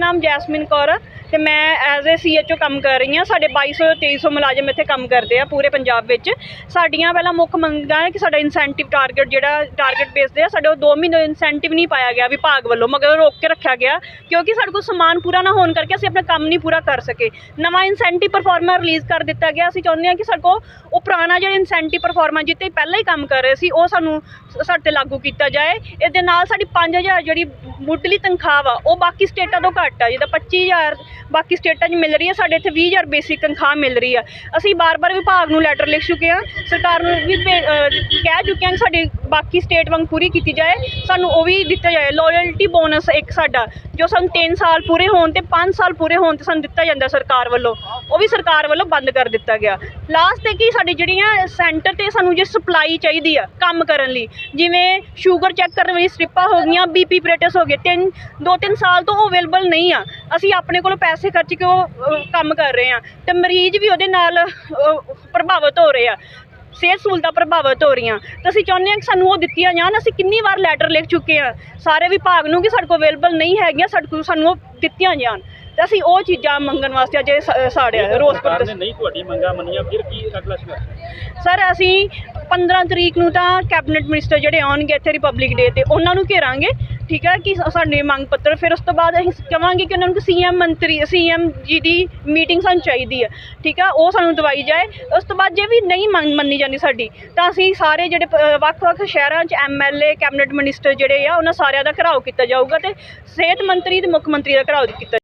ਨਾਮ ਜੈਸਮਿਨ ਕੌਰ ਆ ਤੇ ਮੈਂ ਐਜ਼ ਏ ਸੀਐਚਓ ਕੰਮ ਕਰ ਰਹੀ ਹਾਂ। ਸਾਡੇ 2200 2300 ਮੁਲਾਜ਼ਮ ਇੱਥੇ ਕੰਮ ਕਰਦੇ ਆ ਪੂਰੇ ਪੰਜਾਬ ਵਿੱਚ। ਸਾਡੀਆਂ ਪਹਿਲਾਂ ਮੁੱਖ ਮੰਗਾਂ ਹੈ ਕਿ ਸਾਡਾ ਇਨਸੈਂਟਿਵ ਟਾਰਗੇਟ ਜਿਹੜਾ ਟਾਰਗੇਟ ਬੇਸਦੇ ਆ, ਸਾਡੇ ਉਹ 2 ਮਹੀਨੇ ਇਨਸੈਂਟਿਵ ਨਹੀਂ ਪਾਇਆ ਗਿਆ ਵਿਭਾਗ ਵੱਲੋਂ, ਮਗਰ ਰੋਕ ਕੇ ਰੱਖਿਆ ਗਿਆ ਕਿਉਂਕਿ ਸਾਡੇ ਕੋਲ ਸਮਾਨ ਪੂਰਾ ਨਾ ਹੋਣ ਕਰਕੇ ਅਸੀਂ ਆਪਣਾ ਕੰਮ ਨਹੀਂ ਪੂਰਾ ਕਰ ਸਕੇ। ਨਵਾਂ ਇਨਸੈਂਟਿਵ ਪਰਫਾਰਮਾ ਰਿਲੀਜ਼ ਕਰ ਦਿੱਤਾ ਗਿਆ। ਅਸੀਂ ਚਾਹੁੰਦੇ ਹਾਂ ਕਿ ਸਾਡੇ ਕੋਲ ਉਹ ਪੁਰਾਣਾ ਜਿਹੜਾ ਇਨਸੈਂਟਿਵ ਪਰਫਾਰਮਾ ਜਿੱਤੇ ਪਹਿਲਾਂ ਹੀ ਕੰਮ ਕਰ ਰਹੇ ਸੀ, ਉਹ ਸਾਨੂੰ ਸਾਡੇ ਤੇ ਲਾਗੂ ਕੀਤਾ ਜਾਏ। ਇਹਦੇ ਨਾਲ ਸਾਡੀ 5000 ਜਿਹੜੀ ਮੁੱਢਲੀ ਤਨਖਾਹ ਵਾ, ਉਹ ਬਾਕੀ ਸਟੇਟਾਂ ਤੋਂ ਘੱਟ ਆ ਜਿਹਦਾ 25000 ਬਾਕੀ ਸਟੇਟਾਂ 'ਚ ਮਿਲ ਰਹੀ ਹੈ ਸਾਡੇ ਇੱਥੇ 20000 ਬੇਸਿਕ ਤਨਖਾਹ ਮਿਲ ਰਹੀ ਆ। ਅਸੀਂ ਬਾਰ-ਬਾਰ ਵਿਭਾਗ ਨੂੰ ਲੈਟਰ ਲਿਖ ਚੁੱਕੇ ਹਾਂ ਸਰਕਾਰ ਨੂੰ ਵੀ ਭੇ- ਅਹ ਕਹਿ ਚੁੱਕੇ ਹਾਂ ਕਿ ਸਾਡੀ ਬਾਕੀ ਸਟੇਟ ਵਾਂਗ ਪੂਰੀ ਕੀਤੀ ਜਾਏ, ਸਾਨੂੰ ਉਹ ਵੀ ਦਿੱਤਾ ਜਾਏ। ਲਾਇਲਟੀ ਬੋਨਸ ਇੱਕ ਸਾਡਾ, ਜੋ ਸਾਨੂੰ 3 ਸਾਲ ਪੂਰੇ ਹੋਣ ਤੇ 5 ਸਾਲ ਪੂਰੇ ਹੋਣ ਤੇ ਸਾਨੂੰ ਦਿੱਤਾ ਜਾਂਦਾ ਸਰਕਾਰ ਵੱਲੋਂ, ਉਹ ਵੀ ਸਰਕਾਰ ਵੱਲੋਂ ਬੰਦ ਕਰ ਦਿੱਤਾ ਗਿਆ। ਲਾਸਟ ਤੇ ਕੀ ਸਾਡੀ ਜਿਹੜੀਆਂ ਸੈਂਟਰ ਤੇ ਸਾਨੂੰ ਜੇ ਸਪਲਾਈ ਚਾਹੀਦੀ ਆ ਕੰਮ ਕਰਨ ਲਈ, ਜਿਵੇਂ ਸ਼ੂਗਰ ਚੈੱਕ ਕਰਨ ਵਾਲੀ ਸਟ੍ਰਿਪਾਂ ਹੋ ਗਈਆਂ ਬੀਪੀ ਪ੍ਰੇਟਸ ਹੋ ਗਏ, ਤਿੰਨ ਦੋ ਤਿੰਨ ਸਾਲ ਤੋਂ ਉਹ ਅਵੇਲੇਬਲ ਨਹੀਂ ਆ। ਅਸੀਂ ਆਪਣੇ ਕੋਲੋਂ ਪੈਸੇ ਖਰਚ ਕੇ ਉਹ ਕੰਮ ਕਰ ਰਹੇ ਆ। ਤੇ ਮਰੀਜ਼ ਵੀ ਉਹਦੇ ਨਾਲ ਪ੍ਰਭਾਵਿਤ ਹੋ ਰਹੇ ਆ। ਸਿਹਤ ਸਹੂਲਤਾਂ ਪ੍ਰਭਾਵਿਤ ਹੋ ਰਹੀਆਂ। ਤਾਂ ਅਸੀਂ ਚਾਹੁੰਦੇ ਹਾਂ ਕਿ ਸਾਨੂੰ ਉਹ ਦਿੱਤੀਆਂ ਜਾਣ। ਅਸੀਂ ਕਿੰਨੀ ਵਾਰ ਲੈਟਰ ਲਿਖ ਚੁੱਕੇ ਆ। ਸਾਰੇ ਵਿਭਾਗ ਨੂੰ ਕਿ ਸਾਡੇ ਕੋਲ ਅਵੇਲੇਬਲ ਨਹੀਂ ਹੈਗੀਆਂ ਸਾਡੇ ਕੋਲ ਸਾਨੂੰ ਉਹ ਦਿੱਤੀਆਂ ਜਾਣ। ਤੇ ਅਸੀਂ ਉਹ ਚੀਜ਼ਾਂ ਮੰਗਣ ਵਾਸਤੇ ਅੱਜ ਸਾੜਿਆ ਰੋਸ ਪ੍ਰਦਰਸ਼ਨ ਨਹੀਂ ਤੁਹਾਡੀ ਮੰਗਾਂ ਮੰਨੀਆਂ ਫਿਰ ਕੀ ਅਗਲਾ ਸੰਘਰਸ਼ ਸਰ ਅਸੀਂ 15 ਤਰੀਕ ਨੂੰ ਤਾਂ ਕੈਬਨਿਟ ਮਿਨਿਸਟਰ ਜਿਹੜੇ ਆਉਣਗੇ ਇੱਥੇ ਰਿਪਬਲਿਕ ਡੇ ਤੇ ਉਹਨਾਂ ਨੂੰ ਘੇਰਾਂਗੇ। ਠੀਕ ਹੈ ਕਿ ਸ- ਸਾਡੇ ਮੰਗ ਪੱਤਰ, ਫਿਰ ਉਸ ਤੋਂ ਬਾਅਦ ਅਸੀਂ ਕਵਾਂਗੇ ਕਿ ਉਹਨਾਂ ਨੂੰ ਸੀਐਮ ਮੰਤਰੀ, ਸੀਐਮ ਜੀ ਦੀ ਮੀਟਿੰਗ ਸਾਨੂੰ ਚਾਹੀਦੀ ਹੈ, ਠੀਕ ਹੈ, ਉਹ ਸਾਨੂੰ ਦਵਾਈ ਜਾਏ। ਉਸ ਤੋਂ ਬਾਅਦ ਜੇ ਵੀ ਨਹੀਂ ਮੰਗ ਮੰਨੀ ਜਾਂਦੀ ਸਾਡੀ, ਤਾਂ ਅਸੀਂ ਸਾਰੇ ਜਿਹੜੇ ਪ- ਵੱਖ-ਵੱਖ ਸ਼ਹਿਰਾਂ 'ਚ ਐਮਐਲਏ ਕੈਬਨਿਟ ਮਿਨਿਸਟਰ ਜਿਹੜੇ ਆ, ਉਹਨਾਂ ਸਾਰਿਆਂ ਦਾ ਘਰਾਓ ਕੀਤਾ ਜਾਊਗਾ ਤੇ ਸਿਹਤ ਮੰਤਰੀ ਤੇ ਮੁੱਖ ਮੰਤਰੀ ਦਾ ਘਿਰਾਓ ਕੀਤਾ